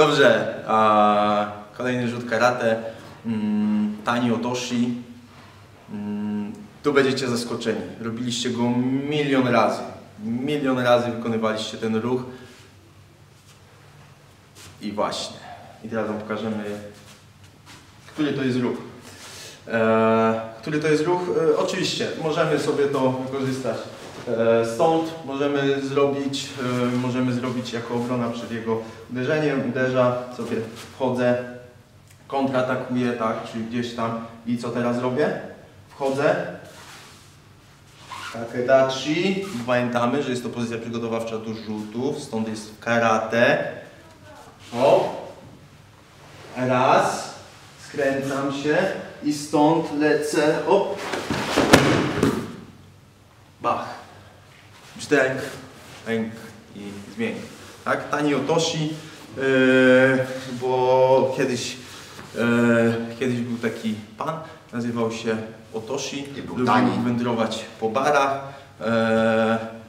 Dobrze, kolejny rzut karate. Mm, Tani Otoshi. Mm, tu będziecie zaskoczeni. Robiliście go milion razy. Milion razy wykonywaliście ten ruch. I właśnie. I teraz wam pokażemy, który to jest ruch. E, który to jest ruch? E, oczywiście, możemy sobie to wykorzystać. E, stąd możemy zrobić, e, możemy zrobić jako obrona przed jego uderzeniem. Uderza, sobie wchodzę, kontratakuję, tak, czyli gdzieś tam. I co teraz robię? Wchodzę. Kakedachi. Pamiętamy, że jest to pozycja przygotowawcza do rzutów, stąd jest karate. O. Raz. Skręcam się i stąd lecę. O. Bach. Brzdęk, pęk i zmień. Tak? Tani Otoshi, yy, bo kiedyś, yy, kiedyś był taki pan, nazywał się Otoshi, lubił tani. wędrować po barach, yy,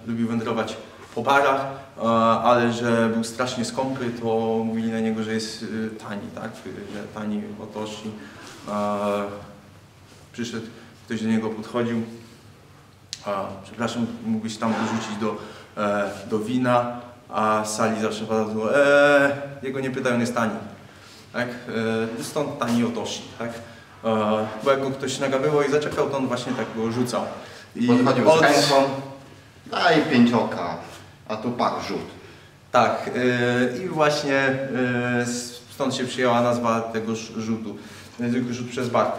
lubił wędrować po barach, e, ale że był strasznie skąpy, to mówili na niego, że jest tani, tak? Że tani Otoshi. E, Przyszedł, ktoś do niego podchodził, a, przepraszam, mógłbyś tam dorzucić do, e, do wina, a sali zawsze padło, e, jego nie pytaj, on jest tani. Tak? E, stąd tani Otoshi, tak? E, bo jak go ktoś nagabywał i zaczekał, to on właśnie tak go rzucał. I Podchodził od- z ręką, daj pięcioka, a tu pak rzut. Tak, e, i właśnie e, stąd się przyjęła nazwa tego rzutu. Rzut przez bar.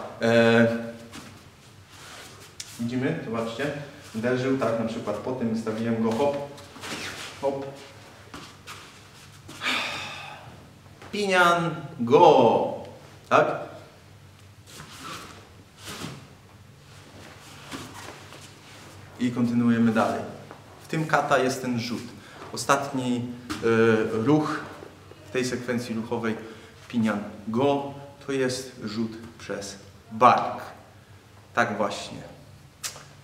Widzimy, zobaczcie. Uderzył, tak, na przykład po tym stawiłem go hop, hop. Pinian, go, tak? I kontynuujemy dalej. W tym kata jest ten rzut. Ostatni e, ruch w tej sekwencji ruchowej pinian go to jest rzut przez bark. Tak właśnie.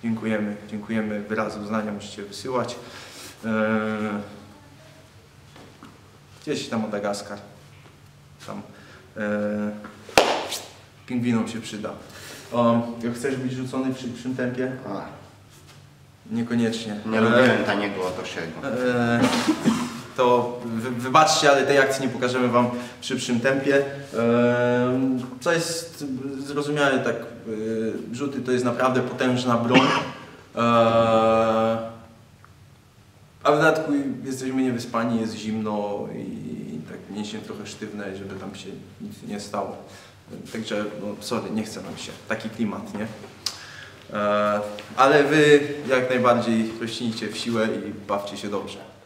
Dziękujemy, dziękujemy. Wyrazy uznania musicie wysyłać. E, gdzieś tam Madagaskar. Tam e, pingwinom się przyda. O, jak chcesz być rzucony przy szybszym tempie? A, Niekoniecznie. nie E, lubiłem taniego Otosiego. E, to wy, wybaczcie, ale tej akcji nie pokażemy Wam w szybszym tempie. Co jest zrozumiałe, tak, e, rzuty to jest naprawdę potężna broń. E, A w dodatku jesteśmy niewyspani, jest zimno i tak mięśnie trochę sztywne, żeby tam się nic nie stało. Także, no sorry, nie chce nam się. Taki klimat, nie? E, Ale Wy jak najbardziej rośnijcie w siłę i bawcie się dobrze.